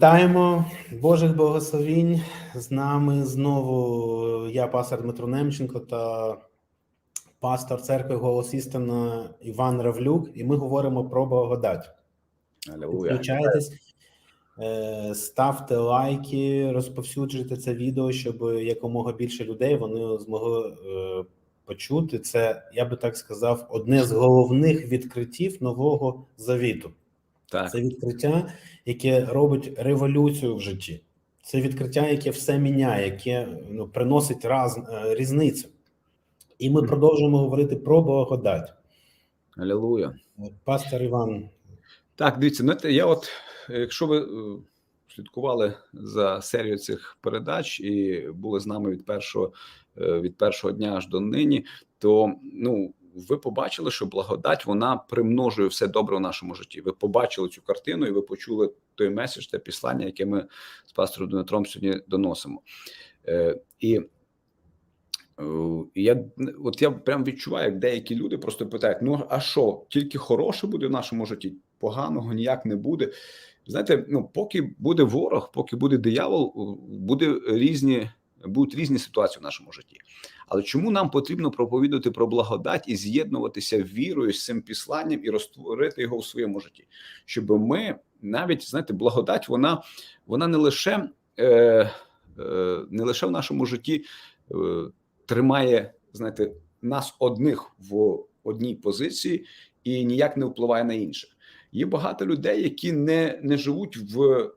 Вітаємо Божих благословінь. З нами знову я, пастор Дмитро Немченко та пастор церкви Голос Істина Іван Равлюк, і ми говоримо про благодать. Включайтесь, е, ставте лайки, розповсюджуйте це відео, щоб якомога більше людей вони змогли е, почути. Це, я би так сказав, одне з головних відкриттів нового завіту. Так, Це відкриття, яке робить революцію в житті. Це відкриття, яке все міняє, яке ну, приносить раз, е, різницю. І ми продовжуємо говорити про благодать. алілуя. Пастор Іван, Так, дивіться, знаєте, я от, якщо ви е, слідкували за серією цих передач і були з нами від першого е, від першого дня аж до нині, то ну ви побачили, що благодать вона примножує все добре в нашому житті. Ви побачили цю картину, і ви почули той меседж, те післання, яке ми з пастором Дмитром сьогодні доносимо. Е, І Е, я от я прям відчуваю, як деякі люди просто питають: ну а що, тільки хороше буде в нашому житті? Поганого ніяк не буде. Знаєте, ну поки буде ворог, поки буде диявол, буде різні, будуть різні ситуації в нашому житті. Але чому нам потрібно проповідувати про благодать і з'єднуватися вірою з цим післанням і розтворити його в своєму житті? Щоб ми навіть знаєте, благодать, вона вона не лише е, е, не лише в нашому житті. Е, тримає, знаєте, нас одних в одній позиції і ніяк не впливає на інших. Є багато людей, які не, не живуть в,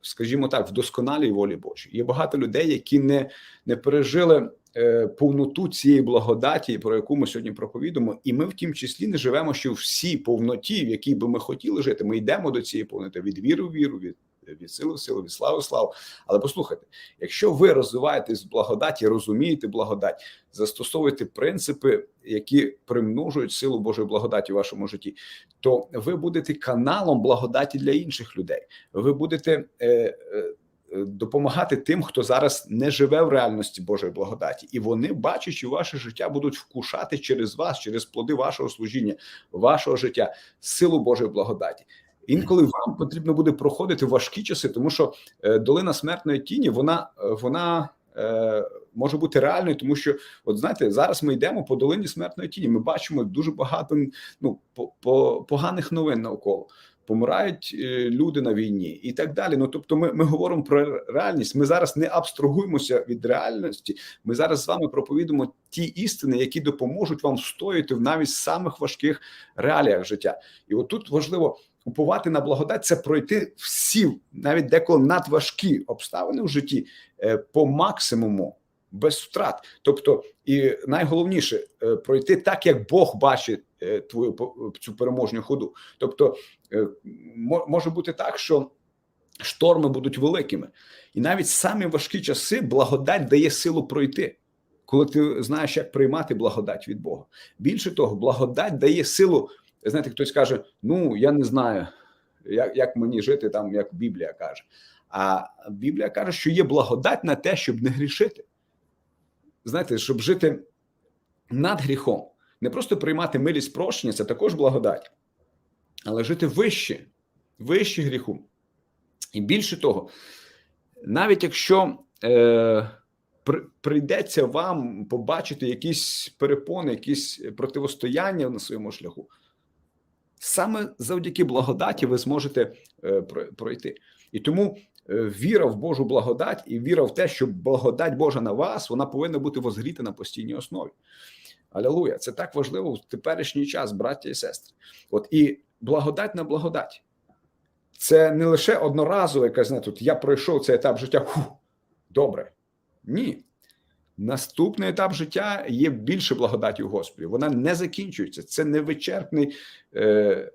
скажімо так, в досконалій волі Божій. Є багато людей, які не, не пережили. Е, Повноту цієї благодаті, про яку ми сьогодні проповідуємо, і ми в тім числі не живемо ще всі повноті, в якій би ми хотіли жити. Ми йдемо до цієї повноти від віри в віру, від від сили в силу, від слави в славу. Але послухайте, якщо ви розвиваєтесь в благодаті, розумієте благодать, застосовуєте принципи, які примножують силу Божої благодаті в вашому житті, то ви будете каналом благодаті для інших людей. Ви будете. Е, е, Допомагати тим, хто зараз не живе в реальності Божої благодаті, і вони, бачачи ваше життя, будуть вкушати через вас, через плоди вашого служіння, вашого життя, силу Божої благодаті. Інколи вам потрібно буде проходити важкі часи, тому що е, долина смертної тіні вона вона е, може бути реальною, тому що, от знаєте, зараз ми йдемо по долині смертної тіні. Ми бачимо дуже багато ну по, по поганих новин навколо. Помирають е, люди на війні і так далі. Ну тобто, ми ми говоримо про реальність. Ми зараз не абстрагуємося від реальності. Ми зараз з вами проповідуємо ті істини, які допоможуть вам встояти в навіть самих важких реаліях життя. І от тут важливо уповати на благодать це пройти всі, навіть деколи надважкі обставини в житті е, по максимуму. Без втрат, тобто, і найголовніше е, пройти так, як Бог бачить твою цю переможню ходу. Тобто, може бути так, що шторми будуть великими, і навіть самі важкі часи благодать дає силу пройти, коли ти знаєш, як приймати благодать від Бога. Більше того, благодать дає силу знаєте, хтось каже: ну я не знаю, як як мені жити там, як Біблія каже. А Біблія каже, що є благодать на те, щоб не грішити. Знаєте, щоб жити над гріхом, не просто приймати милість прощення, це також благодать, але жити вище, вище гріху. І більше того, навіть якщо е, прийдеться вам побачити якісь перепони, якісь противостояння на своєму шляху, саме завдяки благодаті ви зможете е, пройти. І тому е, віра в Божу благодать і віра в те, що благодать Божа на вас, вона повинна бути возгріта на постійній основі. Алілуя! Це так важливо в теперішній час, браття і сестри. От і благодать на благодать. Це не лише одноразове, яка знаєте, тут я пройшов цей етап життя. Фу, добре. Ні. Наступний етап життя є більше благодаті у Господі. Вона не закінчується. Це невичерпний, е,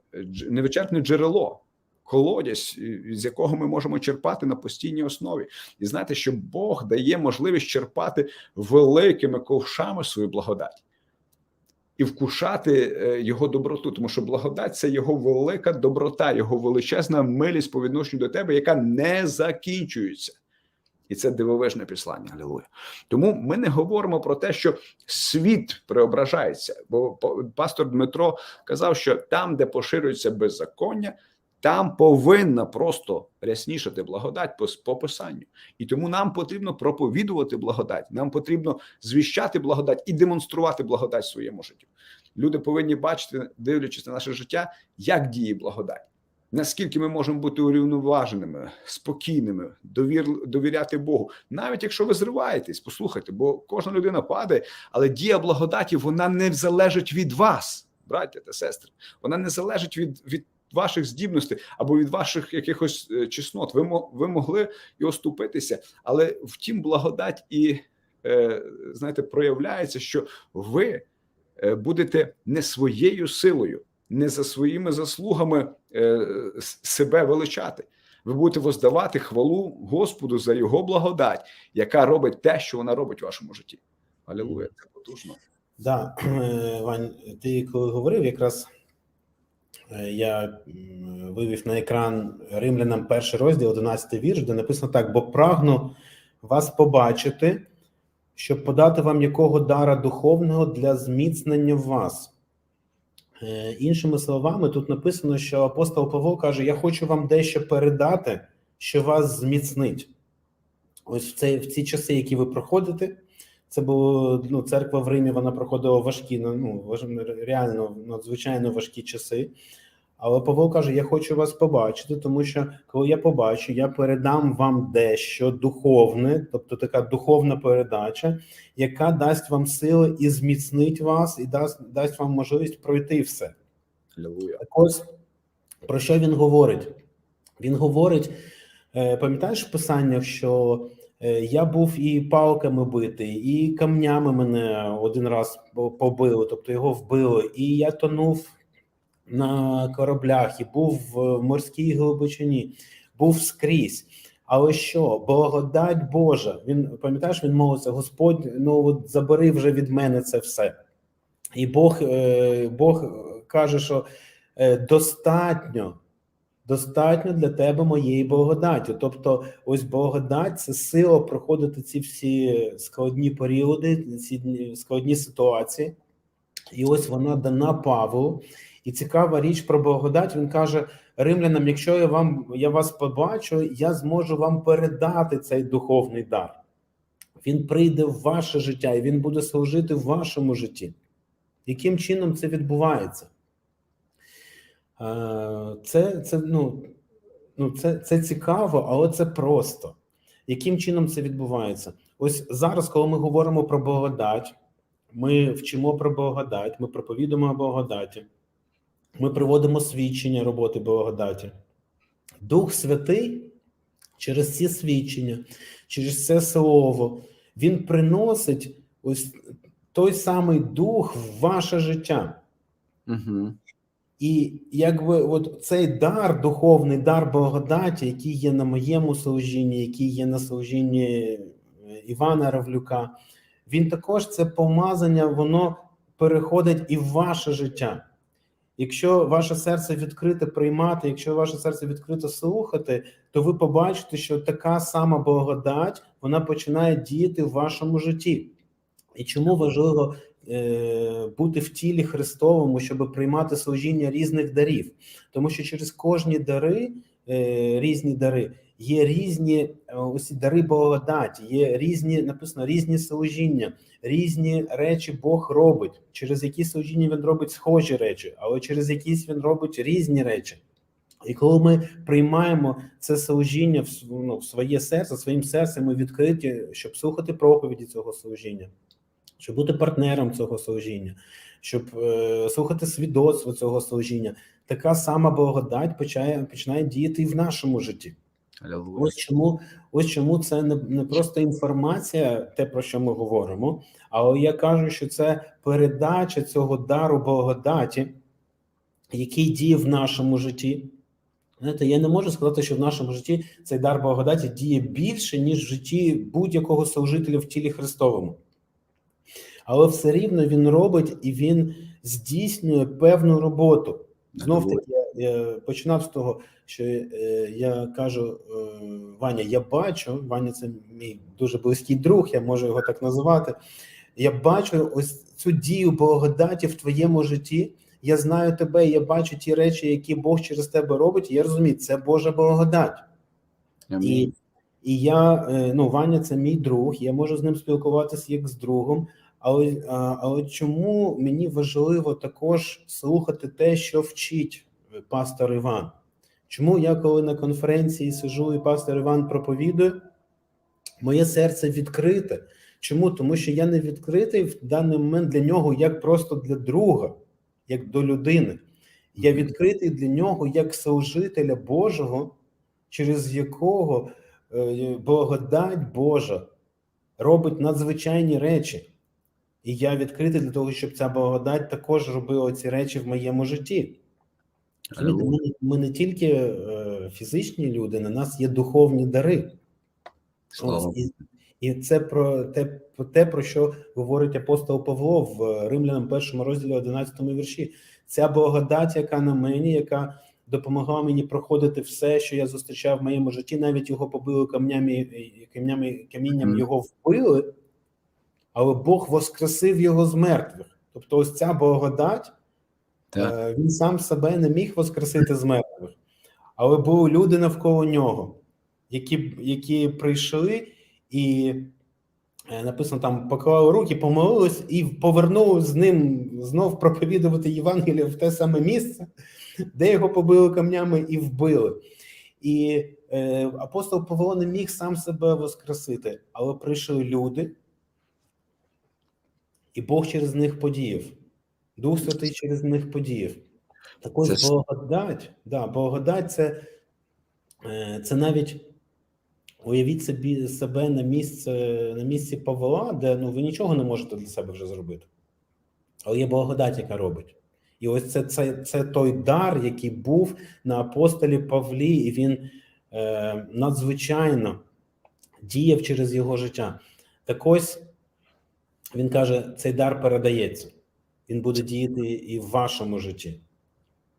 невичерпне джерело, колодязь, з якого ми можемо черпати на постійній основі. І знаєте, що Бог дає можливість черпати великими ковшами свою благодать і вкушати е, його доброту, тому що благодать це його велика доброта, його величезна милість по відношенню до тебе, яка не закінчується. І це дивовижне післання. Алілуя. Тому ми не говоримо про те, що світ преображається. Бо пастор Дмитро казав, що там, де поширюється беззаконня, Там повинна просто ряснішати благодать по, писанню. І тому нам потрібно проповідувати благодать. Нам потрібно звіщати благодать і демонструвати благодать в своєму житті. Люди повинні бачити, дивлячись на наше життя, як діє благодать. Наскільки ми можемо бути урівноваженими, спокійними, довір, довіряти Богу, навіть якщо ви зриваєтесь, послухайте, бо кожна людина падає, але дія благодаті вона не залежить від вас, браття та сестри. Вона не залежить від, від ваших здібностей або від ваших якихось е, чеснот. Ви, ви могли і оступитися, але втім, благодать і е, знаєте, проявляється, що ви е, будете не своєю силою, не за своїми заслугами себе величати. Ви будете воздавати хвалу Господу за його благодать, яка робить те, що вона робить в вашому житті. Алілуя, це потужно. Да, Вань, ти коли говорив, якраз я вивів на екран римлянам перший розділ, 11 вірш, де написано так: бо прагну вас побачити, щоб подати вам якого дара духовного для зміцнення вас. Е, Іншими словами, тут написано, що апостол Павло каже: Я хочу вам дещо передати, що вас зміцнить. Ось в, цей, в ці часи, які ви проходите, це було ну, церква в Римі. Вона проходила важкі, ну реально надзвичайно важкі часи. Але Павло каже: Я хочу вас побачити, тому що коли я побачу, я передам вам дещо духовне, тобто така духовна передача, яка дасть вам сили і зміцнить вас, і дасть, дасть вам можливість пройти все. Так ось про що він говорить? Він говорить, е, пам'ятаєш в писаннях, що е, я був і палками битий, і камнями мене один раз по- побили, тобто його вбили, і я тонув на кораблях, і був в морській глибочині, був скрізь. Але що, благодать Божа, він пам'ятаєш, він молиться, Господь, ну от забери вже від мене це все. І Бог, е, Бог каже, що е, достатньо, достатньо для тебе моєї благодаті. Тобто, ось благодать це сила проходити ці всі складні періоди, ці складні ситуації. І ось вона дана Павлу. І цікава річ про благодать. Він каже римлянам: якщо я вам я вас побачу, я зможу вам передати цей духовний дар. Він прийде в ваше життя і він буде служити в вашому житті. Яким чином це відбувається? Е, Це, це, ну, ну, це, це цікаво, але це просто. Яким чином це відбувається? Ось зараз, коли ми говоримо про благодать, ми вчимо про благодать, ми проповідуємо о благодаті, ми приводимо свідчення роботи благодаті. Дух Святий через ці свідчення, через це слово, він приносить ось той самий дух в ваше життя. Угу. І якби от цей дар, духовний дар благодаті, який є на моєму служінні, який є на служінні е, Івана Равлюка, він також це помазання, воно переходить і в ваше життя. Якщо ваше серце відкрите приймати, якщо ваше серце відкрите слухати, то ви побачите, що така сама благодать вона починає діяти в вашому житті. І чому важливо е, бути в тілі Христовому, щоб приймати служіння різних дарів? Тому що через кожні дари, е, різні дари, є різні е, ось дари благодаті, є різні написано різні служіння, різні речі Бог робить. Через які служіння він робить схожі речі, але через якісь він робить різні речі. І коли ми приймаємо це служіння в, ну, в своє серце, своїм серцем ми відкриті, щоб слухати проповіді цього служіння, щоб бути партнером цього служіння, щоб е, слухати свідоцтво цього служіння, така сама благодать починає, починає діяти і в нашому житті. Ось чому, ось чому це не, не просто інформація, те про що ми говоримо, але я кажу, що це передача цього дару благодаті, який діє в нашому житті. Знаєте, я не можу сказати, що в нашому житті цей дар благодаті діє більше, ніж в житті будь-якого служителя в тілі Христовому. Але все рівно він робить і він здійснює певну роботу. Знов таки, я, я починав з того, що е, я кажу, е, Ваня, я бачу, Ваня це мій дуже близький друг, я можу його так називати. Я бачу ось цю дію благодаті в твоєму житті, я знаю тебе, я бачу ті речі, які Бог через тебе робить. І я розумію, це Божа благодать. Амінь. І, і я, е, ну, Ваня, це мій друг, я можу з ним спілкуватися як з другом. Але, але чому мені важливо також слухати те, що вчить е, пастор Іван? Чому я, коли на конференції сижу і пастор Іван проповідує, моє серце відкрите? Чому? Тому що я не відкритий в даний момент для нього як просто для друга, як до людини. Я відкритий для нього як служителя Божого, через якого е, благодать Божа робить надзвичайні речі. І я відкритий для того, щоб ця благодать також робила ці речі в моєму житті. Ми, ми не тільки е, фізичні люди, на нас є духовні дари. Слава і, і це про те, про те, про що говорить апостол Павло в Римлянам першому розділі 11 вірші. Ця благодать, яка на мені, яка допомагала мені проходити все, що я зустрічав в моєму житті, навіть його побили камнями, і- камінням Мгм. його вбили, але Бог воскресив його з мертвих. Тобто, ось ця благодать, Так. е, він сам себе не міг воскресити з мертвих, але були люди навколо нього, які, які прийшли і е, написано там поклали руки, помолились і повернули з ним знов проповідувати Євангеліє в те саме місце, де його побили камнями і вбили. І е, апостол Павло не міг сам себе воскресити, але прийшли люди, і Бог через них подіяв. Дух Святий через них подіяв. Так ось Це благодать, да, благодать це, е, це навіть уявіть собі себе на місце на місці Павла, де ну ви нічого не можете для себе вже зробити. Але є благодать, яка робить. І ось це, це, це той дар, який був на апостолі Павлі, і він е, надзвичайно діяв через його життя. Так ось він каже: цей дар передається. Він буде діяти і в вашому житті.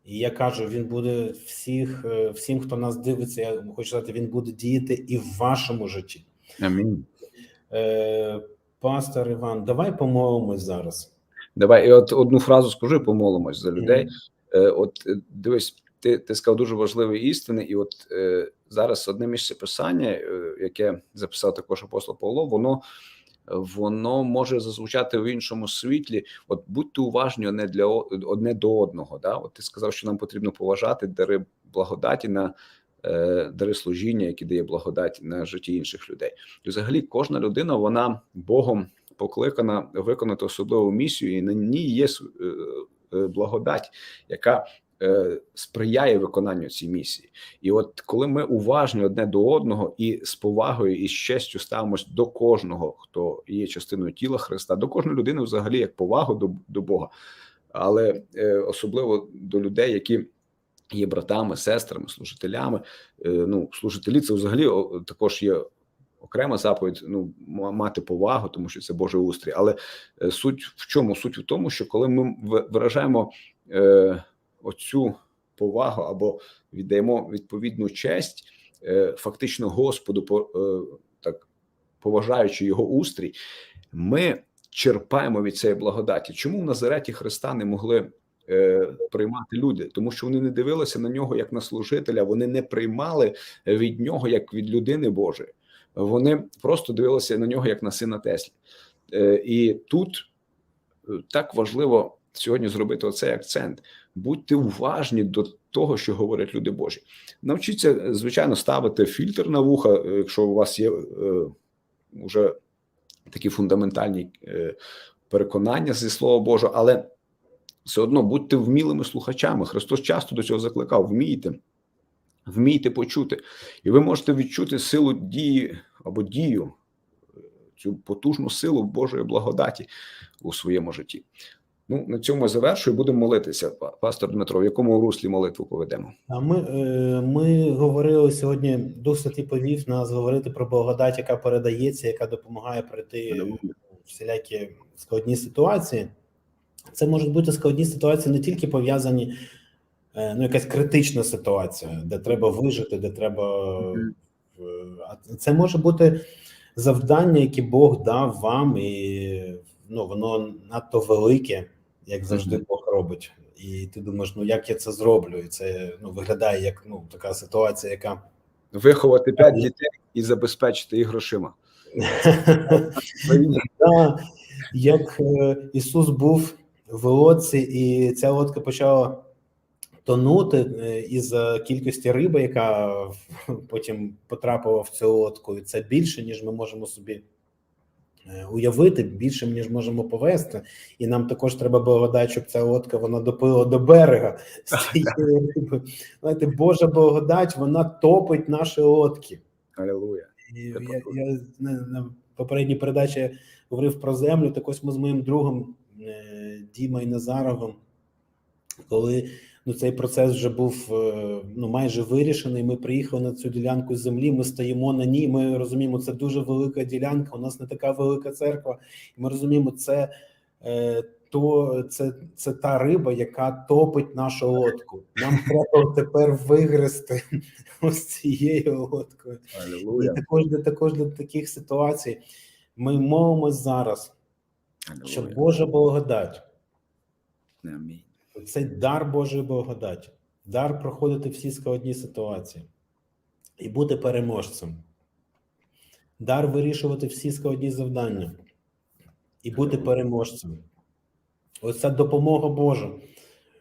І я кажу, він буде всіх, е, всім, хто нас дивиться, я хочу сказати, він буде діяти і в вашому житті. Амінь. Е, пастор Іван, давай помолимось зараз. Давай, і от одну фразу скажу, помолимось за людей. Е, От е, дивись, ти, ти сказав дуже важливі істини, і от е, зараз одне місце писання, е, яке записав також апостол Павло, воно воно може зазвучати в іншому світлі. От будьте уважні одне для одне до одного. Да? От ти сказав, що нам потрібно поважати дари благодаті на е, дари служіння, які дає благодать на житті інших людей. І взагалі, кожна людина вона Богом покликана виконати особливу місію, і на ній є е, е, благодать, яка сприяє виконанню цієї місії. І от коли ми уважні одне до одного і з повагою і з честю ставимось до кожного, хто є частиною тіла Христа, до кожної людини, взагалі, як повагу до, до Бога, але е, особливо до людей, які є братами, сестрами, служителями. Е, ну, служителі це взагалі також є окрема заповідь. Ну, мати повагу, тому що це Божий устрій. Але е, суть в чому? Суть в тому, що коли ми виражаємо е, оцю повагу або віддаємо відповідну честь, е, фактично Господу, по, е, так поважаючи його устрій, ми черпаємо від цієї благодаті. Чому в Назареті Христа не могли е, приймати люди? Тому що вони не дивилися на нього як на служителя, вони не приймали від нього як від людини Божої. Вони просто дивилися на нього як на сина Теслі. І тут так важливо сьогодні зробити оцей акцент. Будьте уважні до того, що говорять люди Божі. Навчіться, е, звичайно, ставити фільтр на вуха, е, якщо у вас є е, вже такі фундаментальні е, переконання зі слова Божого, але все одно будьте вмілими слухачами. Христос часто до цього закликав: вмійте, вмійте почути, і ви можете відчути силу дії або дію, е, цю потужну силу Божої благодаті у своєму житті. Ну, на цьому завершую. Будемо молитися. Пастор Дмитро, в якому руслі молитву поведемо? А ми, е, ми говорили сьогодні, Дух Святий повів нас говорити про благодать, яка передається, яка допомагає пройти всілякі складні ситуації. Це можуть бути складні ситуації не тільки пов'язані, е, ну, якась критична ситуація, де треба вижити, де треба. Е, це може бути завдання, яке Бог дав вам, і ну, воно надто велике, як завжди. Бог робить. І ти думаєш, ну як я це зроблю? І це ну, виглядає як ну, така ситуація, яка Виховати п'ять дітей і забезпечити їх грошима. Як е, Ісус був в лодці, і ця лодка почала тонути е, із кількості риби, яка потім потрапила в цю лодку. І це більше, ніж ми можемо собі уявити, більше, ніж можемо повести. І нам також треба благодать, щоб ця лодка вона доплила до берега з цієї риби. Знаєте, Божа благодать, вона топить наші лодки. Алілуя. Я, я на, на попередній передачі говорив про землю. Так ось ми з моїм другом е, Дімою Назаровим, коли ну, цей процес вже був е, ну, майже вирішений. Ми приїхали на цю ділянку землі. Ми стоїмо на ній. Ми розуміємо, це дуже велика ділянка. У нас не така велика церква. І ми розуміємо, це. Е, то це, це та риба, яка топить нашу лодку. Нам треба тепер вигрести ось цією лодкою. І також для також для таких ситуацій ми молимось зараз, щоб. Божа благодать, Амінь. Цей дар Божої благодаті, дар проходити всі складні ситуації і бути переможцем, дар вирішувати всі складні завдання і бути переможцем. Ось ця допомога Божа,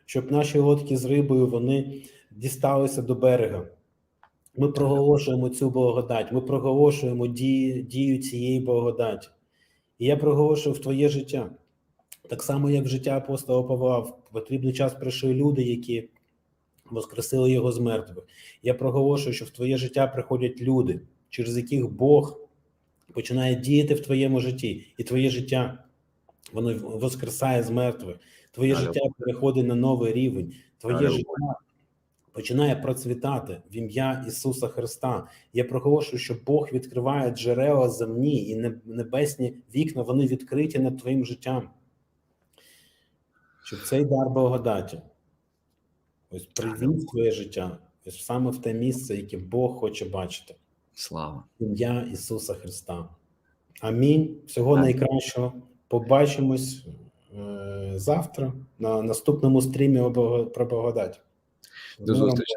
щоб наші лодки з рибою вони дісталися до берега. Ми проголошуємо цю благодать, ми проголошуємо дію, дію цієї благодаті. І я проголошую в твоє життя. Так само, як життя апостола Павла, в потрібний час прийшли люди, які воскресили його з мертвих. Я проголошую, що в твоє життя приходять люди, через яких Бог починає діяти в твоєму житті, і твоє життя воно воскресає з мертвих. Твоє Алілуя. життя переходить на новий рівень. Твоє Алілуя. життя починає процвітати в ім'я Ісуса Христа. Я проголошую, що Бог відкриває джерела земні і небесні вікна, вони відкриті над твоїм життям. Щоб цей дар благодаті ось привів своє життя, ось саме в те місце, яке Бог хоче бачити. Слава. Ім'я Ісуса Христа. Амінь. Всього Амінь. найкращого. Побачимось е, завтра на наступному стрімі про благодать. До зустрічі.